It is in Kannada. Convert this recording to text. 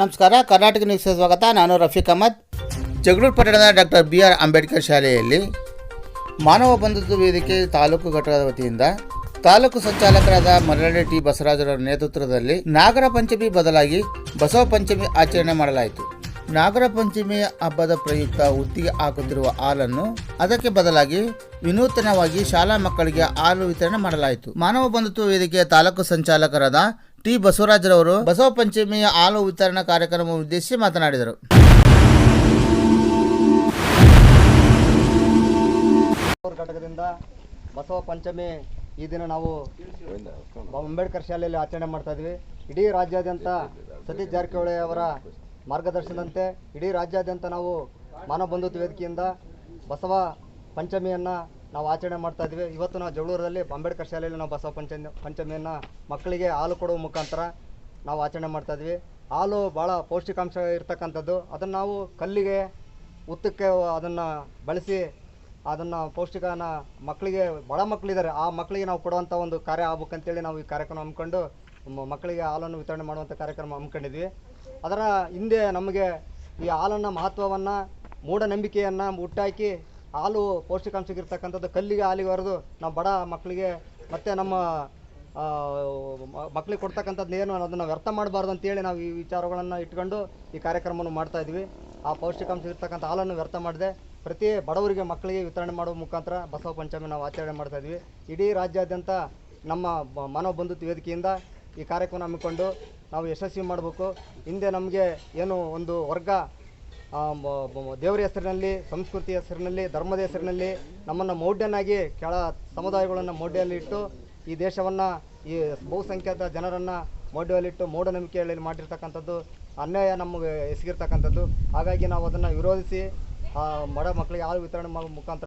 ನಮಸ್ಕಾರ, ಕರ್ನಾಟಕ ನ್ಯೂಸ್ಗೆ ಸ್ವಾಗತ. ನಾನು ರಫೀಕ್ ಅಹಮದ್. ಜಗಳೂರು ಪಟ್ಟಣದ ಡಾಕ್ಟರ್ ಬಿ ಆರ್ ಅಂಬೇಡ್ಕರ್ ಶಾಲೆಯಲ್ಲಿ ಮಾನವ ಬಂಧುತ್ವ ವೇದಿಕೆ ತಾಲೂಕು ಘಟಕದ ವತಿಯಿಂದ ತಾಲೂಕು ಸಂಚಾಲಕರಾದ ಮರಳಿ ಟಿ. ಬಸವರಾಜರ ನೇತೃತ್ವದಲ್ಲಿ ನಾಗರ ಪಂಚಮಿ ಬದಲಾಗಿ ಬಸವ ಪಂಚಮಿ ಆಚರಣೆ ಮಾಡಲಾಯಿತು. ನಾಗರ ಪಂಚಮಿ ಹಬ್ಬದ ಪ್ರಯುಕ್ತ ಉತ್ತಿಗೆ ಹಾಕುತ್ತಿರುವ ಹಾಲನ್ನು ಅದಕ್ಕೆ ಬದಲಾಗಿ ವಿನೂತನವಾಗಿ ಶಾಲಾ ಮಕ್ಕಳಿಗೆ ಹಾಲು ವಿತರಣೆ ಮಾಡಲಾಯಿತು. ಮಾನವ ಬಂಧುತ್ವ ವೇದಿಕೆಯ ತಾಲೂಕು ಸಂಚಾಲಕರಾದ ಟಿ ಬಸವರಾಜರವರು ಬಸವ ಪಂಚಮಿಯ ಹಾಲು ವಿತರಣಾ ಕಾರ್ಯಕ್ರಮ ಉದ್ದೇಶಿಸಿ ಮಾತನಾಡಿದರು. ಘಟಕದಿಂದ ಬಸವ ಪಂಚಮಿ ಈ ದಿನ ನಾವು ಅಂಬೇಡ್ಕರ್ ಶಾಲೆಯಲ್ಲಿ ಆಚರಣೆ ಮಾಡ್ತಾ ಇದ್ವಿ. ಇಡೀ ರಾಜ್ಯಾದ್ಯಂತ ಸತೀಶ್ ಜಾರಕಿಹೊಳಿ ಅವರ ಮಾರ್ಗದರ್ಶನದಂತೆ ಇಡೀ ರಾಜ್ಯಾದ್ಯಂತ ನಾವು ಮಾನವ ಬಂಧುತ್ವ ವೇದಿಕೆಯಿಂದ ಬಸವ ಪಂಚಮಿಯನ್ನು ನಾವು ಆಚರಣೆ ಮಾಡ್ತಾ ಇದ್ವಿ. ಇವತ್ತು ನಾವು ಜಗಳೂರಲ್ಲಿ ಅಂಬೇಡ್ಕರ್ ಶಾಲೆಯಲ್ಲಿ ನಾವು ಬಸವ ಪಂಚಮಿ, ಪಂಚಮಿಯನ್ನು ಮಕ್ಕಳಿಗೆ ಹಾಲು ಕೊಡುವ ಮುಖಾಂತರ ನಾವು ಆಚರಣೆ ಮಾಡ್ತಾ ಇದ್ವಿ. ಹಾಲು ಭಾಳ ಪೌಷ್ಟಿಕಾಂಶ ಇರ್ತಕ್ಕಂಥದ್ದು. ಅದನ್ನು ನಾವು ಕಲ್ಲಿಗೆ, ಉತ್ತಕ್ಕೆ ಅದನ್ನು ಬಳಸಿ ಅದನ್ನು ಪೌಷ್ಟಿಕನ ಮಕ್ಕಳಿಗೆ, ಬಡ ಮಕ್ಕಳಿದ್ದಾರೆ, ಆ ಮಕ್ಕಳಿಗೆ ನಾವು ಕೊಡುವಂಥ ಒಂದು ಕಾರ್ಯ ಆಗ್ಬೇಕಂತೇಳಿ ನಾವು ಈ ಕಾರ್ಯಕ್ರಮ ಹಮ್ಮಿಕೊಂಡು ಮಕ್ಕಳಿಗೆ ಹಾಲನ್ನು ವಿತರಣೆ ಮಾಡುವಂಥ ಕಾರ್ಯಕ್ರಮ ಹಮ್ಮಿಕೊಂಡಿದ್ವಿ. ಅದರ ಹಿಂದೆ ನಮಗೆ ಈ ಹಾಲನ್ನು ಮಹತ್ವವನ್ನು, ಮೂಢನಂಬಿಕೆಯನ್ನು ಹುಟ್ಟಾಕಿ ಹಾಲು ಪೌಷ್ಟಿಕಾಂಶಕ್ಕಿರ್ತಕ್ಕಂಥದ್ದು ಕಲ್ಲಿಗೆ ಹಾಲಿಗೆ ಹೊರದು ನಾವು ಬಡ ಮಕ್ಕಳಿಗೆ ಮತ್ತು ನಮ್ಮ ಮಕ್ಕಳಿಗೆ ಕೊಡ್ತಕ್ಕಂಥದ್ದು ಏನು ಅದನ್ನು ವ್ಯರ್ಥ ಮಾಡಬಾರ್ದು ಅಂತೇಳಿ ನಾವು ಈ ವಿಚಾರಗಳನ್ನು ಇಟ್ಕೊಂಡು ಈ ಕಾರ್ಯಕ್ರಮವನ್ನು ಮಾಡ್ತಾ ಇದ್ವಿ. ಆ ಪೌಷ್ಟಿಕಾಂಶ ಇರ್ತಕ್ಕಂಥ ಹಾಲನ್ನು ವ್ಯರ್ಥ ಮಾಡದೆ ಪ್ರತಿ ಬಡವರಿಗೆ ಮಕ್ಕಳಿಗೆ ವಿತರಣೆ ಮಾಡುವ ಮುಖಾಂತರ ಬಸವ ಪಂಚಮಿ ನಾವು ಆಚರಣೆ ಮಾಡ್ತಾ ಇದ್ವಿ. ಇಡೀ ರಾಜ್ಯಾದ್ಯಂತ ನಮ್ಮ ಮಾನವ ವೇದಿಕೆಯಿಂದ ಈ ಕಾರ್ಯಕ್ರಮ ಹಮ್ಮಿಕೊಂಡು ನಾವು ಯಶಸ್ವಿ ಮಾಡಬೇಕು. ಹಿಂದೆ ನಮಗೆ ಏನು ಒಂದು ವರ್ಗ ದೇವರ ಹೆಸರಿನಲ್ಲಿ, ಸಂಸ್ಕೃತಿ ಹೆಸರಿನಲ್ಲಿ, ಧರ್ಮದ ಹೆಸರಿನಲ್ಲಿ ನಮ್ಮನ್ನು ಮೌಢ್ಯನಾಗಿ ಕೆಳ ಸಮುದಾಯಗಳನ್ನು ಮೌಢ್ಯಲ್ಲಿ ಇಟ್ಟು ಈ ದೇಶವನ್ನು, ಈ ಬಹುಸಂಖ್ಯಾತ ಜನರನ್ನು ಮೌಢ್ಯದಲ್ಲಿಟ್ಟು ಮೂಢನಂಬಿಕೆಗಳಲ್ಲಿ ಮಾಡಿರ್ತಕ್ಕಂಥದ್ದು, ಅನ್ಯಾಯ ನಮಗೆ ಎಸಗಿರ್ತಕ್ಕಂಥದ್ದು. ಹಾಗಾಗಿ ನಾವು ಅದನ್ನು ವಿರೋಧಿಸಿ ಬಡ ಮಕ್ಕಳಿಗೆ ಹಾಲು ವಿತರಣೆ ಮಾಡೋ ಮುಖಾಂತರ